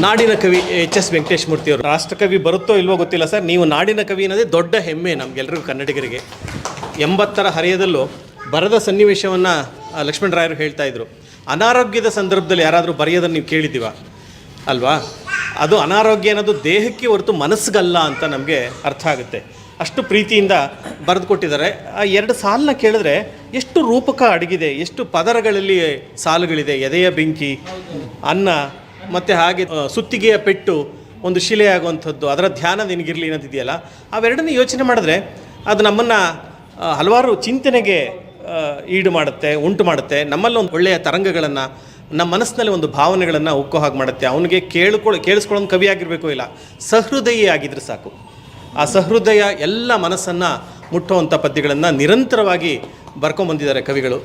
ನಾಡಿನ ಕವಿ H S Venkatesh ಮೂರ್ತಿಯವರು ರಾಷ್ಟ್ರಕವಿ ಬರುತ್ತೋ ಇಲ್ವೋ ಗೊತ್ತಿಲ್ಲ ಸರ್. ನೀವು ನಾಡಿನ ಕವಿ ಅನ್ನೋದೇ ದೊಡ್ಡ ಹೆಮ್ಮೆ ನಮಗೆಲ್ಲರಿಗೂ ಕನ್ನಡಿಗರಿಗೆ. ಎಂಬತ್ತರ ಹರೆಯದಲ್ಲೂ ಬರದ ಸನ್ನಿವೇಶವನ್ನು ಲಕ್ಷ್ಮಣರಾಯರು ಹೇಳ್ತಾ ಇದ್ರು. ಅನಾರೋಗ್ಯದ ಸಂದರ್ಭದಲ್ಲಿ ಯಾರಾದರೂ ಬರೆಯೋದನ್ನು ನೀವು ಕೇಳಿದ್ದೀವ? ಅಲ್ವಾ? ಅದು ಅನಾರೋಗ್ಯ ಅನ್ನೋದು ದೇಹಕ್ಕೆ ಹೊರತು ಮನಸ್ಸಿಗಲ್ಲ ಅಂತ ನಮಗೆ ಅರ್ಥ ಆಗುತ್ತೆ. ಅಷ್ಟು ಪ್ರೀತಿಯಿಂದ ಬರೆದು ಕೊಟ್ಟಿದ್ದಾರೆ. ಆ, ಎರಡು ಸಾಲನ್ನ ಕೇಳಿದ್ರೆ ಎಷ್ಟು ರೂಪಕ ಅಡಗಿದೆ, ಎಷ್ಟು ಪದರಗಳಲ್ಲಿ ಸಾಲುಗಳಿದೆ, ಎದೆಯ ಬೆಂಕಿ, ಅನ್ನ ಮತ್ತು ಹಾಗೆ ಸುತ್ತಿಗೆಯ ಪೆಟ್ಟು, ಒಂದು ಶಿಲೆ ಆಗುವಂಥದ್ದು, ಅದರ ಧ್ಯಾನ ನಿನಗಿರಲಿ ಅನ್ನೋದಿದೆಯಲ್ಲ ಅವೆರಡನ್ನೂ ಯೋಚನೆ ಮಾಡಿದ್ರೆ ಅದು ನಮ್ಮನ್ನು ಹಲವಾರು ಚಿಂತನೆಗೆ ಈಡು ಮಾಡುತ್ತೆ, ಉಂಟು ಮಾಡುತ್ತೆ. ನಮ್ಮಲ್ಲಿ ಒಂದು ಒಳ್ಳೆಯ ತರಂಗಗಳನ್ನು, ನಮ್ಮ ಮನಸ್ಸಿನಲ್ಲಿ ಒಂದು ಭಾವನೆಗಳನ್ನು ಉಕ್ಕೋ ಹಾಗೆ ಮಾಡುತ್ತೆ. ಅವನಿಗೆ ಕೇಳ್ಕೊಳ್ ಕೇಳಿಸ್ಕೊಳ್ಳೋ ಕವಿ ಆಗಿರಬೇಕು ಇಲ್ಲ, ಸಹೃದಯಿ ಆಗಿದ್ರೆ ಸಾಕು. ಆ ಸಹೃದಯ ಎಲ್ಲ ಮನಸ್ಸನ್ನು ಮುಟ್ಟುವಂಥ ಪದ್ಯಗಳನ್ನು ನಿರಂತರವಾಗಿ ಬರ್ಕೊಂಬಂದಿದ್ದಾರೆ ಕವಿಗಳು.